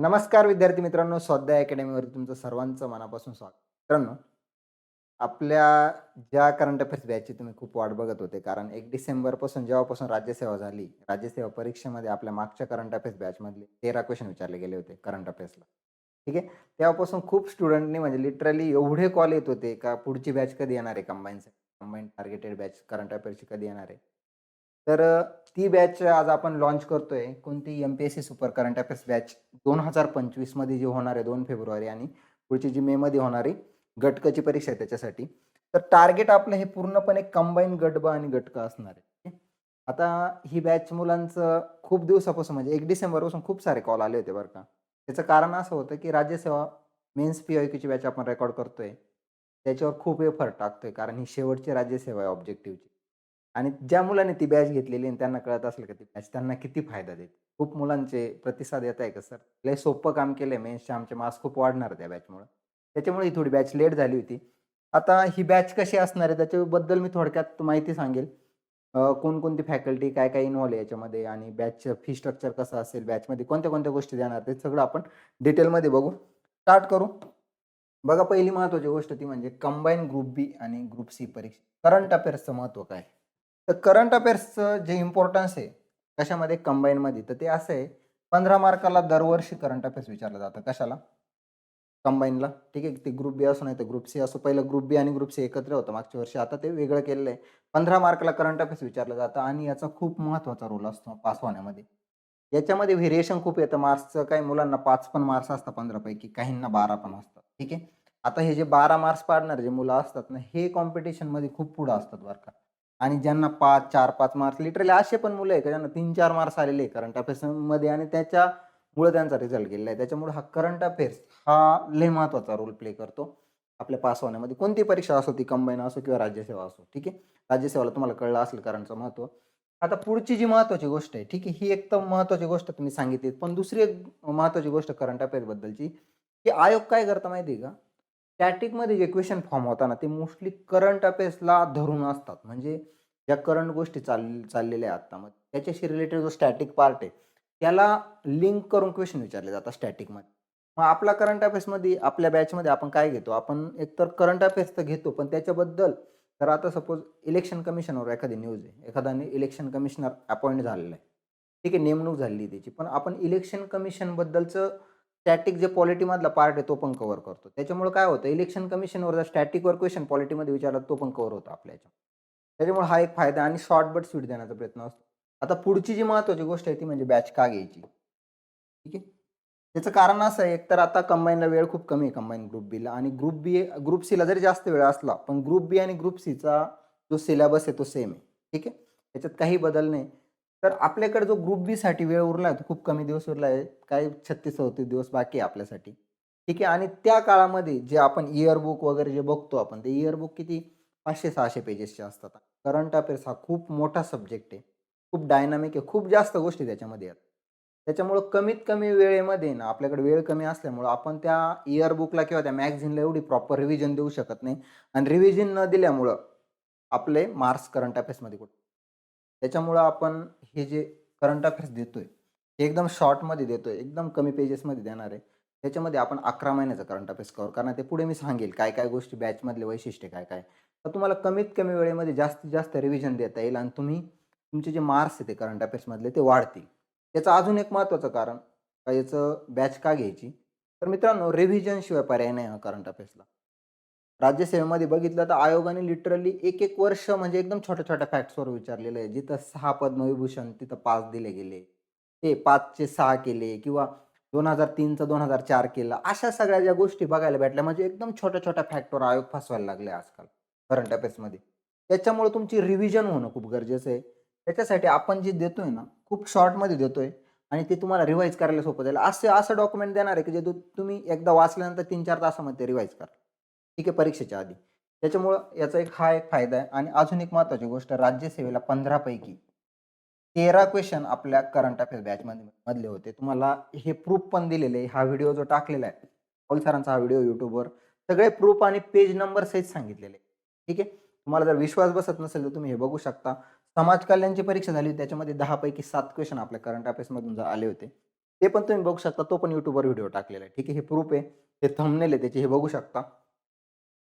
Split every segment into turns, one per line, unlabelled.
नमस्कार विद्यार्थी मित्रांनो स्वाध्याय अकॅडमीवरती तुमचं सर्वांचं मनापासून स्वागत. मित्रांनो आपल्या ज्या करंट अफेअर्स बॅचची तुम्ही खूप वाट बघत होते कारण एक डिसेंबरपासून जेव्हापासून राज्यसेवा झाली राज्यसेवा परीक्षेमध्ये आपल्या मागच्या करंट अफेअर्स बॅचमधले तेरा क्वेश्चन विचारले गेले होते करंट अफेअर्सला ठीक आहे? तेव्हापासून खूप स्टुडंटनी म्हणजे लिटरली एवढे कॉल येत होते का पुढची बॅच कधी येणार आहे कंबाईनसाठी कंबाईन टार्गेटेड बॅच करंट अफेअर्सची कधी येणार आहे? तर ती बॅच आज आपण लॉन्च करतोय कोणती M P S C super current affairs batch दोन हजार पंचवीसमध्ये जी होणार आहे दोन फेब्रुवारी आणि पुढची जी मेमध्ये होणारी गटकची परीक्षा आहे त्याच्यासाठी. तर टार्गेट आपलं हे पूर्णपणे कंबाईन गटब आणि गटक असणार आहे. आता ही बॅच मुलांचं खूप दिवसापासून म्हणजे एक डिसेंबरपासून खूप सारे कॉल आले होते बरं का. त्याचं कारण असं होतं की राज्यसेवा मेन्स पी ची बॅच आपण रेकॉर्ड करतोय. त्याच्यावर खूप एफर्ट टाकतोय कारण ही शेवटची राज्यसेवा आहे ऑब्जेक्टिव्हची आणि ज्या मुलांनी ती बॅच घेतलेली आणि त्यांना कळत असेल का ती बॅच त्यांना किती फायदा देते? खूप मुलांचे प्रतिसाद येत आहे का सर लय सोपं काम केलंय मेन्सचे आमचे मार्क्स खूप वाढणार त्या बॅचमुळे. त्याच्यामुळे ही थोडी बॅच लेट झाली होती. आता ही बॅच कशी असणार आहे त्याच्याबद्दल मी थोडक्यात माहिती सांगेल. कोणकोणती फॅकल्टी काय काय इन्व्हॉल्व आहे याच्यामध्ये आणि बॅचचं फी स्ट्रक्चर कसं असेल बॅचमध्ये कोणत्या कोणत्या गोष्टी देणार ते सगळं आपण डिटेलमध्ये बघू. स्टार्ट करू. बघा पहिली महत्त्वाची गोष्ट ती म्हणजे कंबाईन ग्रुप बी आणि ग्रुप सी परीक्षा. करंट अफेअर्सचं महत्त्व काय? तर करंट अफेअर्सचं जे इम्पॉर्टन्स आहे कशामध्ये? कंबाईनमध्ये तर ते असं आहे पंधरा मार्काला दरवर्षी करंट अफेअर्स विचारलं जातं. कशाला? कंबाईनला ठीक आहे? ते ग्रुप बी असो नाही तर ग्रुप सी असो. पहिलं ग्रुप बी आणि ग्रुप सी एकत्र होतं मागच्या वर्षी. आता ते वेगळं केलेलं आहे. पंधरा मार्काला करंट अफेअर्स विचारलं जातं आणि याचा खूप महत्त्वाचा रोल असतो पास होण्यामध्ये. याच्यामध्ये व्हेरिएशन खूप येतं. मार्क्सचं काही मुलांना पाच पण मार्क्स असतात पंधरापैकी. काहींना बारा पण असतात. ठीक आहे? आता हे जे बारा मार्क्स पाडणारे जे मुलं असतात ना हे कॉम्पिटिशनमध्ये खूप पुढं असतात बरं का. आणि ज्यांना पाच चार पाच मार्क्स लिटरली असे पण मुलं आहे का ज्यांना तीन चार मार्क्स आलेले आहे करंट अफेअर्समध्ये आणि त्याच्यामुळे त्यांचा रिझल्ट गेलेला आहे. त्याच्यामुळे हा करंट अफेअर्स हा लय महत्त्वाचा रोल प्ले करतो. आपल्या पास होण्यामध्ये कोणती परीक्षा असो ती कंबाईन असो किंवा राज्यसेवा असो ठीक आहे? राज्यसेवाला तुम्हाला कळलं असेल करंटचं महत्त्व आता पुढची जी महत्त्वाची गोष्ट आहे ठीक आहे? ही एक तर महत्त्वाची गोष्ट तुम्ही सांगितली पण दुसरी एक महत्त्वाची गोष्ट करंट अफेअर्सबद्दलची की आयोग काय करता माहिती आहे का? स्टॅटिकमध्ये जे क्वेश्चन फॉर्म होता ना ते मोस्टली करंट अफेअर्सला धरून असतात. म्हणजे ज्या करंट गोष्टी चाल चाललेल्या आहेत आता मग त्याच्याशी रिलेटेड जो स्टॅटिक पार्ट आहे त्याला लिंक करून क्वेश्चन विचारले जातात स्टॅटिकमध्ये मग आपला करंट अफेअर्समध्ये आपल्या बॅचमध्ये आपण काय घेतो? आपण एकतर करंट अफेअर्स तर घेतो पण त्याच्याबद्दल तर आता सपोज इलेक्शन कमिशनवर एखादी न्यूज आहे. एखाद्याने इलेक्शन कमिशनर अपॉइंट झालेलं आहे. ठीक आहे नेमणूक झालेली आहे त्याची. पण आपण इलेक्शन कमिशनबद्दलचं स्टॅटिक जे पॉलिटीमधला पार्ट आहे तो पण कव्हर करतो. त्याच्यामुळे काय होतं इलेक्शन कमिशनवर जर स्टॅटिकवर क्वेश्चन पॉलिटीमध्ये विचारला तो पण कव्हर होतो आपल्या याच्यात त्याच्यामुळे हा एक फायदा आणि शॉर्ट बट स्वीट देण्याचा प्रयत्न असतो. आता पुढची जी महत्त्वाची गोष्ट आहे ती म्हणजे बॅच का घ्यायची? ठीक आहे? त्याचं कारण असं आहे एकतर आता कंबाईनला वेळ खूप कमी आहे कंबाईन ग्रुप बीला आणि ग्रुप बी ग्रुप सीला जरी जास्त वेळ असला पण ग्रुप बी आणि ग्रुप सीचा जो सिलेबस आहे तो सेम आहे. ठीक आहे? त्याच्यात काही बदल नाही. तर आपल्याकडे जो ग्रुप बी साठी वेळ उरला आहे तो खूप कमी दिवस उरला आहे काही छत्तीस चौतीस दिवस बाकी आहे आपल्यासाठी. ठीक आहे? आणि त्या काळामध्ये जे आपण इयर बुक वगैरे जे बघतो आपण ते इयरबुक किती? पाचशे सहाशे पेजेसचे असतात. करंट अफेअर्स हा खूप मोठा सब्जेक्ट आहे. खूप डायनामिक आहे. खूप जास्त गोष्टी त्याच्यामध्ये आहेत. त्याच्यामुळं कमीत कमी वेळेमध्ये ना आपल्याकडे वेळ कमी असल्यामुळं आपण त्या इयरबुकला किंवा त्या मॅगझिनला एवढी प्रॉपर रिव्हिजन देऊ शकत नाही. आणि रिव्हिजन न दिल्यामुळं आपले मार्क्स करंट अफेअर्समध्ये कुठे? त्याच्यामुळं आपण हे जे करंट अफेअर्स देतोय हे एकदम शॉर्टमध्ये देतोय एकदम कमी पेजेसमध्ये देणार आहे. त्याच्यामध्ये आपण अकरा महिन्याचा करंट अफेअर्स कवर करणार. ते पुढे मी सांगेल काय काय गोष्टी बॅचमधले वैशिष्ट्य काय काय. तर तुम्हाला कमीत कमी वेळेमध्ये जास्तीत जास्त रिव्हिजन देता येईल आणि तुम्ही तुमचे जे मार्क्स आहे ते करंट अफेअर्समधले ते वाढतील. त्याचं अजून एक महत्त्वाचं कारण का याचं बॅच का घ्यायची? तर मित्रांनो रिव्हिजनशिवाय पर्याय नाही हा करंट अफेअर्सला राज्यसेवेमध्ये बघितलं तर आयोगाने लिटरली एक एक वर्ष म्हणजे एकदम छोट्या छोट्या फॅक्ट्सवर विचारलेलं आहे. जिथं सहा पद्मविभूषण तिथं पाच दिले गेले. ते पाचचे सहा केले किंवा दोन हजार तीनचं दोन हजार चार केलं. अशा सगळ्या ज्या गोष्टी बघायला भेटल्या म्हणजे एकदम छोट्या छोट्या फॅक्टवर आयोग फसवायला लागले आजकाल करंट अफेअर्समध्ये त्याच्यामुळे तुमची रिव्हिजन होणं खूप गरजेचं आहे. त्याच्यासाठी आपण जे देतोय ना खूप शॉर्टमध्ये देतोय आणि ते तुम्हाला रिवाईज करायला सोपं जाईल. असे असं डॉक्युमेंट देणार आहे की जे तुम्ही एकदा वाचल्यानंतर तीन चार तासामध्ये रिवाईज करा ठीक आहे परीक्षेच्या आधी. त्याच्यामुळं याचा एक हा एक फायदा आहे. आणि अजून एक महत्त्वाची गोष्ट राज्यसेवेला पंधरापैकी तेरा क्वेश्चन आपल्या करंट अफेअर्स बॅचमध्ये मधले होते. तुम्हाला हे प्रूफ पण दिलेले हा व्हिडिओ जो टाकलेला आहे पॉल सरांचा हा व्हिडिओ यूट्यूबवर सगळे प्रूफ आणि पेज नंबर सहित सांगितलेले ठीक आहे? तुम्हाला जर विश्वास बसत नसेल तर तुम्ही हे बघू शकता. समाज कल्याणची परीक्षा झाली त्याच्यामध्ये दहा पैकी सात क्वेश्चन आपल्या करंट अफेअर्समधून आले होते ते पण तुम्ही बघू शकता. तो पण यूट्यूबवर व्हिडिओ टाकलेला आहे. ठीक आहे? हे प्रूफ आहे. हे थंबनेल आहे. त्याचे हे बघू शकता.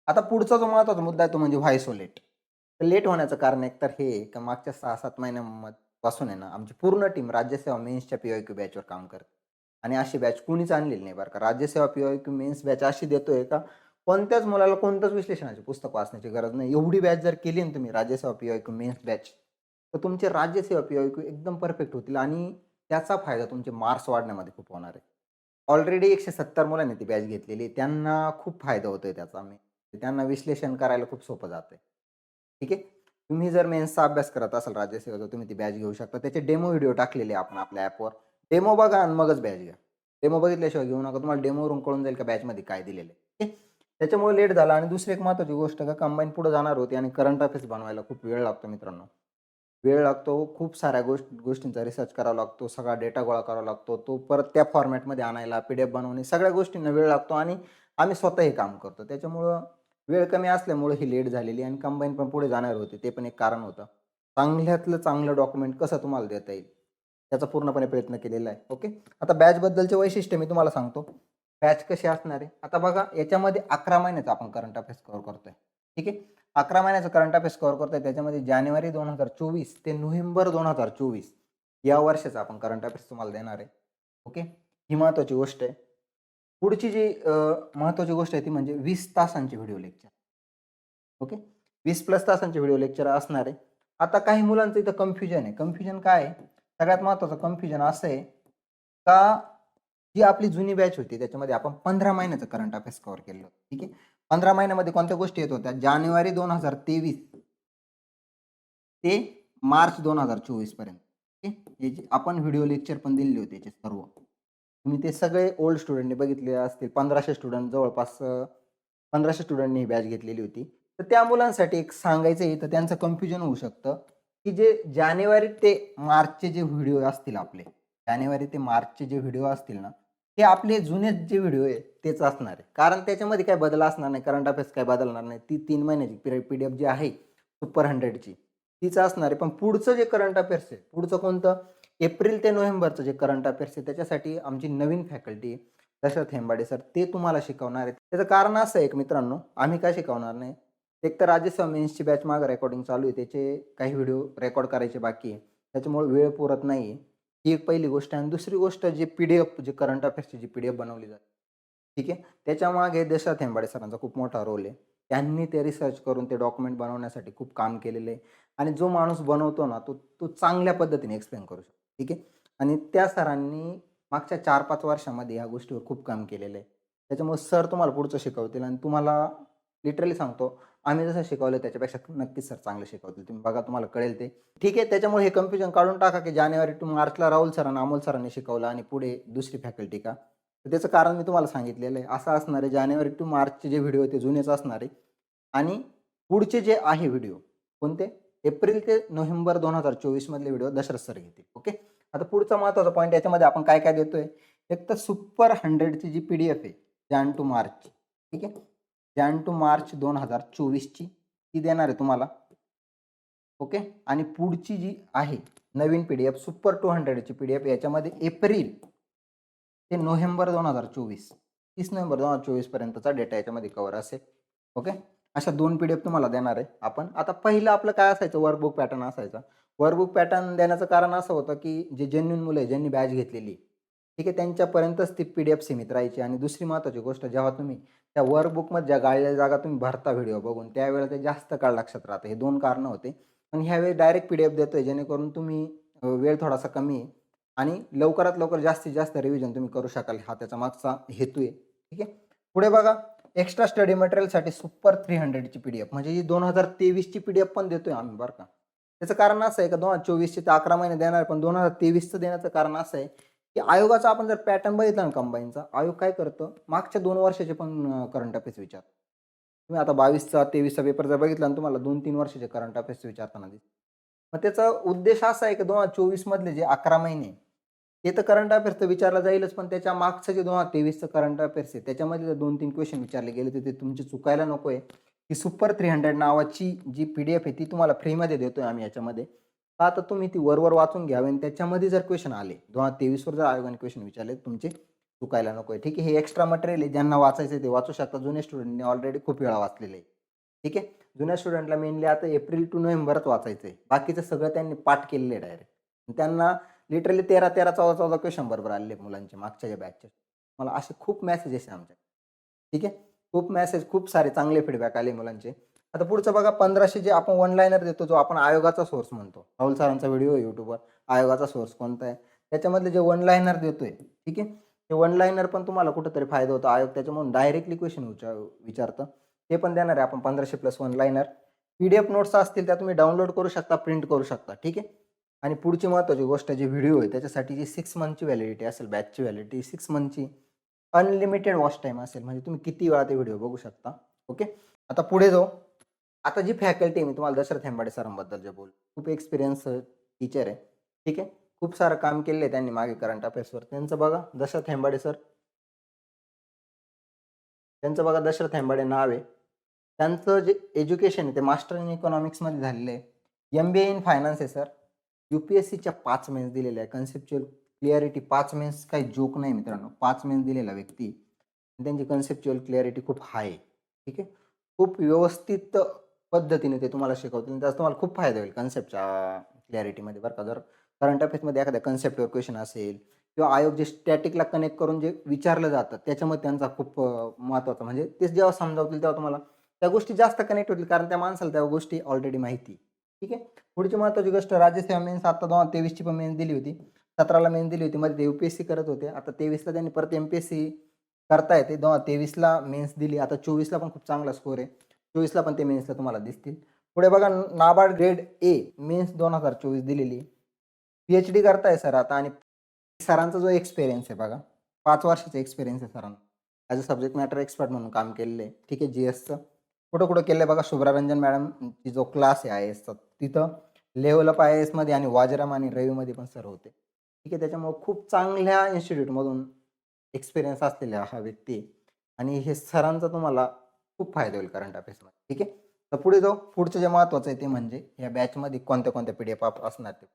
आता पुढचा जो महत्त्वाचा मुद्दा आहे तो म्हणजे व्हायसो लेट तर लेट होण्याचं कारण एक तर हे का मागच्या सहा सात महिन्यापासून आहे ना आमची पूर्ण टीम राज्यसेवा मेन्सच्या पी क्यू बॅचवर काम करते. आणि अशी बॅच कुणीच आणलेली नाही बरं का. Rajyaseva P Q mains batch अशी देतोय का कोणत्याच मुलाला कोणत्याच विश्लेषणाची पुस्तक वाचण्याची गरज नाही. एवढी बॅच जर केली ना तुम्ही Rajyaseva P Q mains batch तर तुमचे राज्यसेवा पी क्यू एकदम परफेक्ट होतील आणि त्याचा फायदा तुमचे मार्क्स वाढण्यामध्ये खूप होणार आहे. ऑलरेडी एकशे सत्तर मुलांनी ती बॅच घेतलेली आहे. त्यांना खूप फायदा होतोय त्याचा. मी त्यांना विश्लेषण करायला खूप सोपं जाते ठीक आहे? तुम्ही जर मेन्सचा अभ्यास करत असाल राज्यसेवेचा तुम्ही ती बॅच घेऊ शकता. त्याचे डेमो व्हिडिओ टाकलेले आपण आपल्या ॲपवर डेमो बघा आणि मगच बॅच घ्या. डेमो बघितल्याशिवाय घेऊ नका. तुम्हाला डेमोवरून कळून जाईल का बॅचमध्ये काय दिलेलं ठीक आहे? त्याच्यामुळे लेट झाला आणि दुसरी एक महत्त्वाची गोष्ट का कंबाईन पुढे जाणार होती आणि करंट अफेअर्स बनवायला खूप वेळ लागतो मित्रांनो. वेळ लागतो. खूप साऱ्या गोष्ट गोष्टींचा रिसर्च करावा लागतो. सगळा डेटा गोळा करावा लागतो. तो परत त्या फॉर्मॅटमध्ये आणायला पी डी एफ बनवणे सगळ्या गोष्टींना वेळ लागतो आणि आम्ही स्वतः हे काम करतो. त्याच्यामुळं वेळ कमी असल्यामुळे ही लेट झालेली आणि कंबाईन पण पुढे जाणार होते. ते पण एक कारण होतं. चांगल्यातलं चांगलं डॉक्युमेंट कसं तुम्हाला देता येईल? त्याचा पूर्णपणे प्रयत्न केलेला आहे. ओके आता बॅचबद्दलचे वैशिष्ट्य मी तुम्हाला सांगतो. बॅच कशी असणार आहे? आता बघा याच्यामध्ये अकरा महिन्याचा आपण करंट अफेअर्स कव्हर करतोय. ठीक आहे? अकरा महिन्याचा करंट अफेअर्स कव्हर करतोय. त्याच्यामध्ये जानेवारी दोन हजार चोवीस ते नोव्हेंबर दोन हजार चोवीस या वर्षाचा आपण करंट अफेअर्स तुम्हाला देणार आहे. ओके ही महत्त्वाची गोष्ट आहे. पुढची जी महत्त्वाची गोष्ट आहे ती म्हणजे वीस तासांची व्हिडिओ लेक्चर. ओके? वीस प्लस तासांचे व्हिडिओ लेक्चर असणार. आहे आता काही मुलांचं इथं कन्फ्युजन आहे. कन्फ्युजन काय आहे? सगळ्यात महत्त्वाचं कन्फ्युजन असं आहे का जी आपली जुनी बॅच होती. त्याच्यामध्ये आपण पंधरा महिन्याचं करंट अफेअर्स कव्हर केलं होतं. ठीक आहे? पंधरा महिन्यामध्ये कोणत्या गोष्टी येत होत्या? जानेवारी दोन हजार तेवीस ते मार्च दोन हजार चोवीसपर्यंत. ठीक आहे? याची आपण व्हिडिओ लेक्चर पण दिलेले होते याचे सर्व. तुम्ही ते सगळे ओल्ड स्टुडंटने बघितले असतील. पंधराशे स्टुडंट जवळपास पंधराशे स्टुडंटनी ही बॅच घेतलेली होती. तर त्या मुलांसाठी एक सांगायचं आहे तर त्यांचं कन्फ्युजन होऊ शकतं की जे जानेवारी ते मार्चचे जे व्हिडिओ असतील आपले जानेवारी ते मार्चचे जे व्हिडिओ असतील ना ते आपले जुने जे व्हिडिओ आहे तेच असणार आहे. कारण त्याच्यामध्ये काय बदल असणार नाही करंट अफेअर्स काय बदलणार नाही. ती तीन महिन्याची पी डी एफ जी आहे सुपर हंड्रेडची तीच असणार आहे. पण पुढचं जे करंट अफेअर्स आहे पुढचं कोणतं? एप्रिल ते नोव्हेंबरचं जे करंट अफेअर्स आहे त्याच्यासाठी आमची नवीन फॅकल्टी दशरथ हेंबाडे सर ते तुम्हाला शिकवणार आहेत. त्याचं कारण असं आहे एक मित्रांनो आम्ही काय शिकवणार नाही. एक तर राज्यसेवा मेन्सची बॅच मागं रेकॉर्डिंग चालू आहे त्याचे काही व्हिडिओ रेकॉर्ड करायचे बाकी आहे. त्याच्यामुळे वेळ पुरत नाही आहे ही एक पहिली गोष्ट आहे. आणि दुसरी गोष्ट जी पी डी एफ जे करंट अफेअर्सची जी पी डी एफ बनवली जाते ठीक आहे? त्याच्यामागे दशरथ हेंबाडे सरांचा खूप मोठा रोल आहे. त्यांनी ते रिसर्च करून ते डॉक्युमेंट बनवण्यासाठी खूप काम केलेलं आहे. आणि जो माणूस बनवतो ना तो तो चांगल्या पद्धतीने एक्सप्लेन करू शकतो. ठीक आहे? आणि त्या सरांनी मागच्या चार पाच वर्षामध्ये ह्या गोष्टीवर खूप काम केलेलं आहे. त्याच्यामुळे सर तुम्हाला पुढचं शिकवतील आणि तुम्हाला लिटरली सांगतो आम्ही जसं शिकवलं त्याच्यापेक्षा नक्कीच सर चांगलं शिकवतील. तुम्ही बघा तुम्हाला कळेल ते. ठीक आहे त्याच्यामुळे हे कन्फ्युजन काढून टाका की जानेवारी टू मार्चला राहुल सरांना अमोल सरांनी शिकवलं आणि पुढे दुसरी फॅकल्टी का? तर त्याचं कारण मी तुम्हाला सांगितलेलं आहे. असं असणार आहे जानेवारी टू मार्चचे जे व्हिडिओ ते जुनेच असणार आहे. आणि पुढचे जे आहे व्हिडिओ कोणते? एप्रिल ते नोव्हेंबर दोन हजार चोवीसमधले व्हिडिओ दशरथ सर घेतील. ओके आता पुढचा महत्त्वाचा पॉईंट याच्यामध्ये आपण काय काय देतोय? एक तर सुपर हंड्रेडची जी पी डी एफ आहे जॅन टू मार्च ठीक आहे? जॅन टू मार्च दोन हजार चोवीसची ती देणार आहे तुम्हाला. ओके आणि पुढची जी आहे नवीन P D F super two हंड्रेडची P D F याच्यामध्ये एप्रिल ते नोव्हेंबर दोन हजार चोवीस तीस नोव्हेंबर दोन हजार चोवीसपर्यंतचा डेटा याच्यामध्ये कवर असेल. ओके अशा दोन पी डी एफ तुम्हाला देणार आहे आपण. आता पहिलं आपलं काय असायचं? वर्कबुक पॅटर्न असायचा. वर्कबुक पॅटर्न देण्याचं कारण असं होतं की जे जेन्युन मुलं आहे ज्यांनी बॅच घेतलेली ठीक आहे त्यांच्यापर्यंतच ती पी डी एफ सीमित राहायची. आणि दुसरी महत्त्वाची गोष्ट जेव्हा तुम्ही त्या वर्कबुकमध्ये ज्या गाळलेल्या जागा तुम्ही भरता व्हिडिओ बघून त्यावेळेला ते जास्त काळ लक्षात राहतं. हे दोन कारणं होते. पण ह्यावेळी डायरेक्ट पी डी एफ देतो आहे जेणेकरून तुम्ही वेळ थोडासा कमी आहे. आणि लवकरात लवकर जास्तीत जास्त रिव्हिजन तुम्ही करू शकाल. हा त्याचा मागचा हेतू आहे. ठीक आहे? पुढे बघा. एक्स्ट्रा स्टडी मटेरियलसाठी सुपर थ्री हंड्रेडची पी डी एफ म्हणजे जी दोन हजार तेवीसची पी डी एफ पण देतोय आम्ही बरं का? त्याचं कारण असं आहे का दोन हजार चोवीसचे ते अकरा महिने देणार पण दोन हजार तेवीसचं देण्याचं कारण असं आहे की आयोगाचा आपण जर पॅटर्न बघितला ना कंबाईनचा आयोग काय करतं? मागच्या दोन वर्षाचे पण करंट अफेअर्स विचार तुम्ही आता बावीसचा तेवीसचा पेपर जर बघितला ना तुम्हाला दोन तीन वर्षाचे करंट अफेअर्स विचारताना दिसतील मग त्याचा उद्देश असा आहे की दोन हजार चोवीसमधले जे अकरा महिने हे तर करंट अफेअर्स तर विचारला जाईलच पण त्याच्या मागचं जे दोन हजार तेवीसचं करंट अफेअर्स आहे त्याच्यामध्ये जर दोन तीन क्वेश्चन विचारले गेले तर ते तुमचे चुकायला नको आहे. ही सुपर थ्री हंड्रेड नावाची जी पी डी एफ आहे ती तुम्हाला फ्रीमध्ये देतोय आम्ही याच्यामध्ये. तर आता तुम्ही ती वरवर वाचून घ्यावे आणि त्याच्यामध्ये जर क्वेश्चन आले दोन हजार तेवीसवर जर आयोगाने क्वेश्चन विचारले तुमचे चुकायला नको आहे. ठीक आहे हे एक्स्ट्रा मटेरियल आहे ज्यांना वाचायचं आहे ते वाचू शकता. जुने स्टुडंटने ऑलरेडी खूप वेळा वाचलेले आहे. ठीक आहे? जुन्या स्टुडंटला मेनली आता एप्रिल टू नोव्हेंबरच वाचायचं आहे बाकीचं सगळं त्यांनी पाठ केलेलं आहे डायरेक्ट त्यांना लिटरली तेरा तेरा चौदा चौदा क्वेश्चन बरोबर आलेले मुलांचे मागच्या ज्या बॅचचे मला असे खूप मेसेजेस आहे आमच्या ठीक आहे? खूप मेसेज खूप सारे चांगले फीडबॅक आले मुलांचे. आता पुढचं बघा पंधराशे जे आपण ऑनलाईनर देतो जो आपण आयोगाचा सोर्स म्हणतो. राहुल सरांचा व्हिडिओ आहे युट्यूबवर आयोगाचा सोर्स कोणता आहे? त्याच्यामधले जे ऑनलाईनर देतोय ठीक आहे? ते ऑनलाईनर पण तुम्हाला कुठंतरी फायदा होतो. आयोग त्याच्यामधून डायरेक्टली क्वेश्चन विचार विचारतं. ते पण देणार आहे आपण पंधराशे plus one liner P D F notes असतील त्या तुम्ही डाउनलोड करू शकता प्रिंट करू शकता ठीक आहे? आणि पुढची महत्त्वाची गोष्ट जे व्हिडिओ आहे त्याच्यासाठी जी सिक्स मंथची व्हॅलिडिटी असेल बॅचची व्हॅलिडिटी सिक्स मंथची अनलिमिटेड वॉच टाईम असेल म्हणजे तुम्ही किती वेळा ते व्हिडिओ बघू शकता. ओके आता पुढे जाऊ. आता जी फॅकल्टी मी तुम्हाला दशरथ हेंबाडे सरांबद्दल जे बोल खूप एक्सपिरियन्स टीचर आहे. ठीक आहे? खूप सारं काम केलेलं आहे त्यांनी मागे करंट अफेअर्सवर त्यांचं बघा दशरथ हेंबाडे सर त्यांचं बघा दशरथ हेंबाडे नाव आहे. त्यांचं जे एज्युकेशन आहे ते मास्टर इन इकॉनॉमिक्समध्ये झालेलं आहे. M B A in finance आहे सर यू पी एस सीच्या पाच मेन्स दिलेल्या आहे कन्सेप्च्युअल क्लिअरिटी पाच मेन्स काही जोक नाही मित्रांनो. पाच मेन्स दिलेला व्यक्ती. त्यांची कन्सेप्च्युअल क्लिअरिटी खूप हाय आहे. ठीक आहे? खूप व्यवस्थित पद्धतीने ते तुम्हाला शिकवतील त्याचा तुम्हाला खूप फायदा होईल कन्सेप्टच्या क्लॅरिटीमध्ये बरं का. जर करंट अफेअर्समध्ये एखाद्या कन्सेप्टवर क्वेश्चन असेल किंवा आयोग जे स्टॅटिकला कनेक्ट करून जे विचारलं जातं त्याच्यामध्ये त्यांचा खूप महत्त्वाचा म्हणजे ते जेव्हा समजावतील तेव्हा तुम्हाला त्या गोष्टी जास्त कनेक्ट होतील कारण त्या माणसाला त्या गोष्टी ऑलरेडी माहिती ठीक आहे? पुढची महत्त्वाची गोष्ट राज्यसेवा मेन्स आता दोन तेवीसची पण मेन्स दिली होती. सतराला मेन्स दिली होती मध्ये ते यू पी एस सी करत होते. आता तेवीसला त्यांनी परत एम पी एस सी करता येते दोन तेवीसला मेन्स दिली. आता चोवीसला पण खूप चांगला स्कोर आहे. चोवीसला पण ते मेन्सला तुम्हाला दिसतील. पुढे बघा नाबार्ड ग्रेड ए मेन्स दोन हजार चोवीस दिलेली. पी एच डी करताय सर आता आणि सरांचा जो एक्सपिरियन्स आहे बघा. पाच वर्षाचा एक्सपिरियन्स आहे सरांना as a subject matter expert म्हणून काम केलेलं आहे. ठीक आहे जी एसचं कुठं कुठं केलं बघा शुभ्रारंजन मॅडमची जो क्लास आहे आय एसचा तिथं लेवल अप आय एसमध्ये आणि वाजराम आणि रवीमध्ये पण सर होते. ठीक आहे त्याच्यामुळं खूप चांगल्या इन्स्टिट्यूटमधून एक्सपिरियन्स असलेला हा व्यक्ती आणि हे सरांचा तुम्हाला खूप फायदा होईल करंट अफेअर्समध्ये ठीक आहे? तर पुढे जाऊ. पुढचं जे महत्त्वाचं आहे ते म्हणजे या बॅचमध्ये कोणत्या कोणत्या पी डी एफ असणार ते.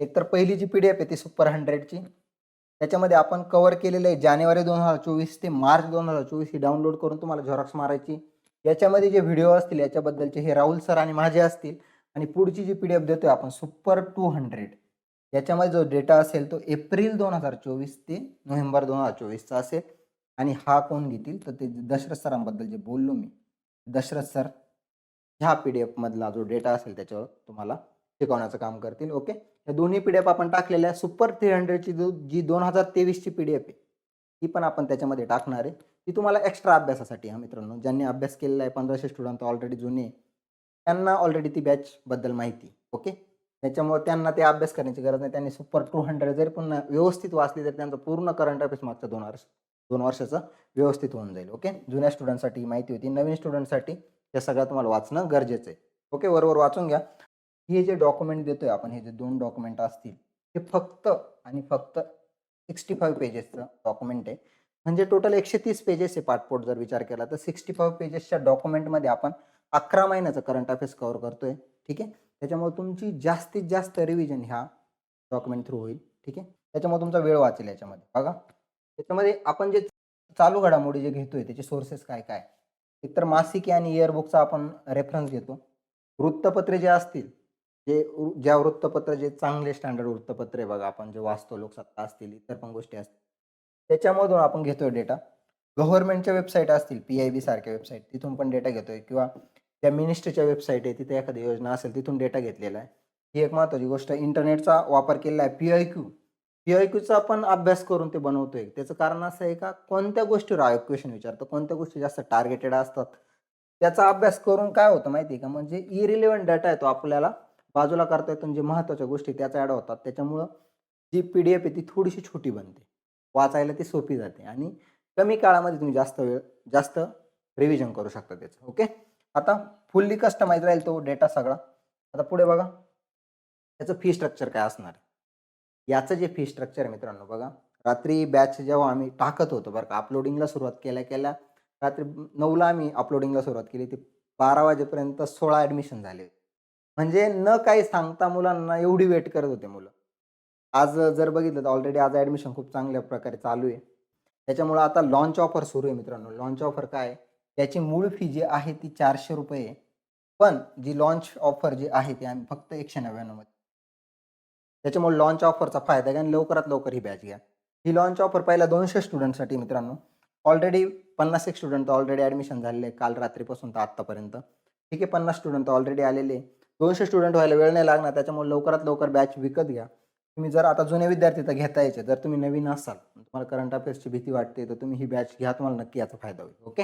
एक तर पहिली जी पी डी एफ आहे ती सुपर हंड्रेडची त्याच्यामध्ये आपण कवर केलेलं आहे जानेवारी दोन हजार चोवीस ते मार्च दोन हजार चोवीस ही डाउनलोड करून तुम्हाला झेरॉक्स मारायची. याच्यामध्ये जे व्हिडिओ असतील याच्याबद्दलचे हे राहुल सर आणि माझे असतील आणि पुढची जी पी डी एफ देतोय आपण सुपर टू हंड्रेड याच्यामध्ये जो डेटा असेल तो एप्रिल दोन हजार चोवीस ते नोव्हेंबर दोन हजार चोवीसचा असेल. आणि हा कोण घेतील? तर ते दशरथ सरांबद्दल जे बोललो मी दशरथ सर ह्या पी डी एफमधला जो डेटा असेल त्याच्यावर तुम्हाला शिकवण्याचं काम करतील ओके या दोन्ही पी डी एफ आपण टाकलेल्या आहे सुपर थ्री हंड्रेडची जो जी दोन हजार तेवीसची पी डी एफ आहे ती पण आपण त्याच्यामध्ये टाकणार आहे. ती तुम्हाला एक्स्ट्रा अभ्यासासाठी हा मित्रांनो. ज्यांनी अभ्यास केलेला आहे पंधराशे स्टुडंट ऑलरेडी जुने त्यांना ऑलरेडी ती बॅचबद्दल माहिती ओके त्याच्यामुळे त्यांना ते अभ्यास करण्याची गरज नाही. त्यांनी सुपर टू हंड्रेड जरी पुन्हा व्यवस्थित वाचली तर त्यांचं पूर्ण करंट अफेअर्स मागच्या दोन वर्ष दोन वर्षाचं व्यवस्थित होऊन जाईल ओके जुन्या स्टुडंटसाठी माहिती होती. नवीन स्टुडंटसाठी हे सगळं तुम्हाला वाचणं गरजेचं आहे ओके बरोबर वाचून घ्या. हे जे डॉक्युमेंट देतोय आपण हे जे दोन डॉक्युमेंट असतील हे फक्त आणि फक्त सिक्स्टी फाईव्ह पेजेसचं डॉक्युमेंट आहे. म्हणजे टोटल एकशे तीस पेजेस आहे पाठपोट जर विचार केला तर सिक्स्टी फाईव्ह पेजेसच्या डॉक्युमेंटमध्ये आपण अकरा महिन्याचं करंट अफेअर्स कव्हर करतोय. ठीक आहे? त्याच्यामुळे तुमची जास्तीत जास्त रिव्हिजन ह्या डॉक्युमेंट थ्रू होईल. ठीक आहे? त्याच्यामुळे तुमचा वेळ वाचेल याच्यामध्ये. बघा. त्याच्यामध्ये आपण जे चालू घडामोडी जे घेतोय त्याचे सोर्सेस काय काय? एकतर मासिके आणि इयरबुकचा आपण रेफरन्स घेतो. वृत्तपत्रे जे असतील जे ज्या वृत्तपत्र जे चांगले स्टँडर्ड वृत्तपत्रे बघा आपण जे वाचतो लोकसत्ता असतील इतर पण गोष्टी असतील त्याच्यामधून आपण घेतोय डेटा गव्हर्नमेंटच्या वेबसाईट असतील पी आय बी सारख्या वेबसाईट तिथून पण डेटा घेतोय. किंवा त्या मिनिस्ट्रीच्या वेबसाईट आहे तिथे एखादी योजना असेल तिथून डेटा घेतलेला आहे. ही एक महत्त्वाची गोष्ट. इंटरनेटचा वापर केलेला आहे P I Q P I क्यूचा आपण अभ्यास करून ते बनवतोय. त्याचं कारण असं आहे का? कोणत्या गोष्टीवर आयोग क्वेश्चन विचारतो? कोणत्या गोष्टी जास्त टार्गेटेड असतात? त्याचा अभ्यास करून काय होतं माहिती आहे का? म्हणजे इरिलेव्हंट डेटा आहे तो आपल्याला बाजूला करता येतो. जे महत्त्वाच्या गोष्टी त्याचा ॲड होतात. त्याच्यामुळं जी पी डी एफ आहे ती थोडीशी छोटी बनते. वाचायला ती सोपी जाते आणि कमी काळामध्ये तुम्ही जास्त वेळ जास्त रिव्हिजन करू शकता त्याचं. ओके आता फुल्ली कस्टमाइज राहील तो डेटा सगळा. आता पुढे बघा. त्याचं फी स्ट्रक्चर काय असणार? याचं जे फी स्ट्रक्चर आहे मित्रांनो बघा. रात्री बॅच जेव्हा आम्ही टाकत होतो बरं का अपलोडिंगला सुरुवात केल्या केल्या रात्री नऊला आम्ही अपलोडिंगला सुरुवात केली. ती बारा वाजेपर्यंत सोळा ॲडमिशन झाले. म्हणजे न काही सांगता मुलांना एवढी वेट करत होते मुलं. आज जर बघितलं तर ऑलरेडी आज ॲडमिशन खूप चांगल्या प्रकारे चालू आहे. त्याच्यामुळं आता लॉन्च ऑफर सुरू आहे मित्रांनो. लॉन्च ऑफर काय? त्याची मूळ फी जी आहे ती चारशे रुपये आहे. पण जी लॉन्च ऑफर जी आहे ती आम्ही फक्त एकशे नव्याण्णवमध्ये त्याच्यामुळे लॉन्च ऑफरचा फायदा घ्या आणि लवकरात लवकर ही बॅच घ्या. ही लॉन्च ऑफर पहिल्या दोनशे स्टुडंटसाठी मित्रांनो. ऑलरेडी पन्नास एक स्टुडंट ऑलरेडी ॲडमिशन झालेले आहे काल रात्रीपासून तर आत्तापर्यंत. ठीक आहे पन्नास स्टुडंट ऑलरेडी आलेले दोनशे स्टुडंट व्हायला वेळ नाही लागणार त्याच्यामुळे लवकरात लवकर बॅच विकत घ्या. तुम्ही जर आता जुने विद्यार्थी तर घेता यायचे. जर तुम्ही नवीन असाल तुम्हाला करंट अफेअर्सची भीती वाटते तर तुम्ही ही बॅच घ्या तुम्हाला नक्की याचा फायदा होईल. ओके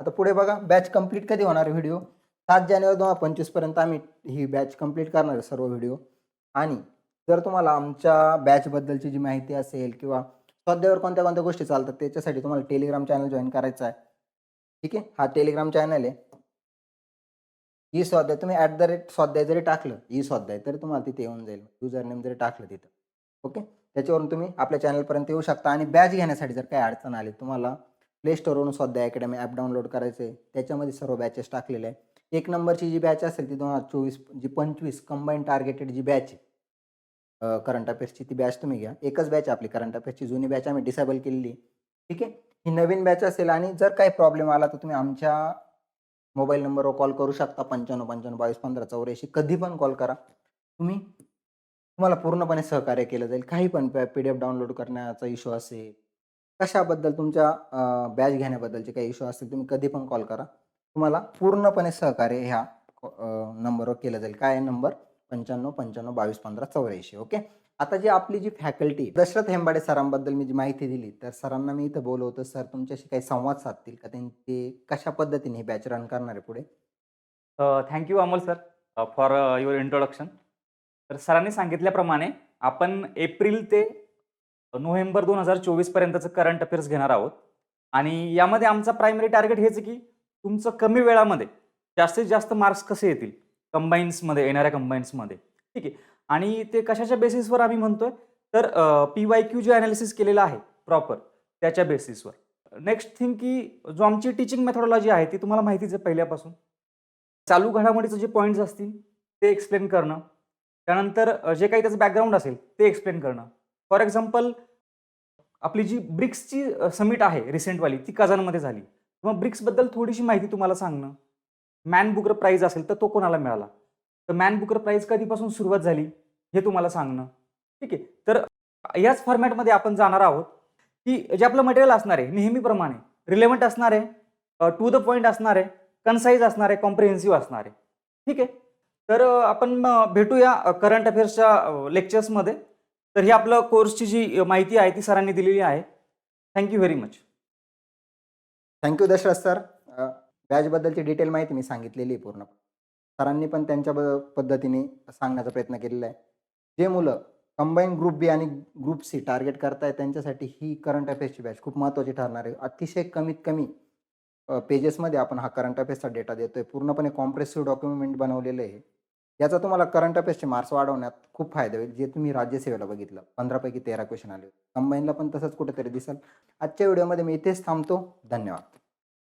आता पुढे बघा बॅच कंप्लीट कधी होणार व्हिडिओ सात जानेवारी दोन हजार पंचवीसपर्यंत आम्ही ही बॅच कंप्लीट करणार आहे सर्व व्हिडिओ आणि जर तुम्हाला आमच्या बॅचबद्दलची जी माहिती असेल किंवा सध्यावर कोणत्या कोणत्या गोष्टी चालतात त्याच्यासाठी तुम्हाला टेलिग्राम चॅनल जॉईन करायचा आहे. ठीक आहे? हा टेलिग्राम चॅनल आहे. ई स्वाध्याय तुम्ही ॲट द रेट स्वाध्याय जरी टाकलं ई स्वाध्याय तरी तुम्हाला तिथे येऊन जाईल. युजर नेम जरी टाकलं तिथं. ओके त्याच्यावरून तुम्ही आपल्या चॅनलपर्यंत येऊ शकता आणि बॅच घेण्यासाठी जर काही अडचण आली तुम्हाला प्ले स्टोरवरून स्वाध्याय अकॅडमी ॲप डाउनलोड करायचं आहे त्याच्यामध्ये सर्व बॅचेस टाकलेले आहे एक नंबरची जी बॅच असेल ती दोन हजार चोवीस जी पंचवीस कंबाईन टार्गेटेड जी बॅच आहे करंट अफेअर्सची ती बॅच तुम्ही घ्या. एकच बॅच आपली करंट अफेअर्सची जुनी बॅच आम्ही डिसेबल केलेली ठीक आहे? ही नवीन बॅच असेल आणि जर काही प्रॉब्लेम आला तर तुम्ही आमच्या मोबाईल नंबरवर कॉल करू शकता. पंच्याण्णव पंच्याण्णव बावीस पंधरा चौऱ्याऐंशी. कधी पण कॉल करा. तुम्ही तुम्हाला पूर्णपणे सहकार्य केलं जाईल. काही पण पी डी एफ डाउनलोड करण्याचा इश्यू असेल कशाबद्दल तुमच्या बॅच घेण्याबद्दलचे काही इश्यू असतील तुम्ही कधी पण कॉल करा. तुम्हाला पूर्णपणे सहकार्य ह्या नंबरवर केलं जाईल. काय नंबर? पंच्याण्णव पंच्याण्णव बावीस पंधरा चौऱ्याऐंशी. ओके? आता जी आपली जी फॅकल्टी दशरथ हेंबाडे सरांबद्दल मी जी माहिती दिली तर सरांना मी इथं बोलवतो सर तुमच्याशी काही संवाद साधतील का? त्यांचे कशा पद्धतीने हे बॅच रन करणार आहे पुढे?
Thank you Amol sir for your introduction तर सरांनी सांगितल्याप्रमाणे आपण एप्रिल ते नोव्हेंबर दोन हजार चोवीसपर्यंतचं करंट अफेअर्स घेणार आहोत. आणि यामध्ये आमचा प्रायमरी टार्गेट हेच की तुमचं कमी वेळामध्ये जास्तीत जास्त मार्क्स कसे येतील? कंबाईन्समध्ये येणाऱ्या कंबाईन्समध्ये ठीक आहे. आणि ते कशाच्या बेसिसवर आम्ही म्हणतोय? तर पी वाय क्यू जे अनालिसिस केलेलं आहे प्रॉपर त्याच्या बेसिसवर नेक्स्ट थिंग की जो आमची टीचिंग मेथॉडॉलॉजी आहे ती तुम्हाला माहितीच आहे पहिल्यापासून. चालू घडामोडीचे जे पॉईंट्स असतील ते एक्सप्लेन करणं. त्यानंतर जे काही त्याचं बॅकग्राऊंड असेल ते एक्सप्लेन करणं. फॉर एक्झाम्पल आपली जी ब्रिक्सची समिट आहे रिसेंटवाली ती कझानमध्ये झाली. मग ब्रिक्सबद्दल थोडीशी माहिती तुम्हाला सांगणं. मॅन बुकर प्राईज असेल तर तो कोणाला मिळाला? तर मॅन बुकर प्राईज कधीपासून सुरुवात झाली हे तुम्हाला सांगणं. ठीक आहे? तर याच फॉर्मॅटमध्ये आपण जाणार आहोत की जे आपलं मटेरियल असणार आहे नेहमीप्रमाणे रिलेव्हंट असणार आहे टू द पॉईंट असणार आहे कन्साईज असणार आहे कॉम्प्रिहेन्सिव्ह असणार आहे. ठीक आहे? तर आपण भेटूया करंट अफेअर्सच्या लेक्चर्समध्ये तर ही आपलं कोर्सची जी माहिती आहे ती सरांनी दिलेली आहे. Thank you very much
thank you Dashrath sir बॅचबद्दलची detail माहिती मी सांगितलेली आहे पूर्ण. सरांनी पण त्यांच्या ब- पद्धतीने सांगण्याचा प्रयत्न केलेला आहे. जे मुलं कंबाईन ग्रुप बी आणि ग्रुप सी टार्गेट करताय त्यांच्यासाठी ही करंट अफेअर्सची बॅच खूप महत्त्वाची ठरणार आहे. अतिशय कमीत कमी पेजेसमध्ये आपण हा करंट अफेअर्सचा डेटा देतोय. पूर्णपणे कॉम्प्रेसिव्ह डॉक्युमेंट बनवलेलं आहे. याचा तुम्हाला करंट अफेअर्सचे मार्क्स वाढवण्यात खूप फायदा होईल. जे तुम्ही राज्यसेवेला बघितलं पंधरापैकी तेरा क्वेश्चन आले कंबाईनला पण तसंच कुठेतरी दिसेल. आजच्या व्हिडिओमध्ये मी इथेच थांबतो. धन्यवाद.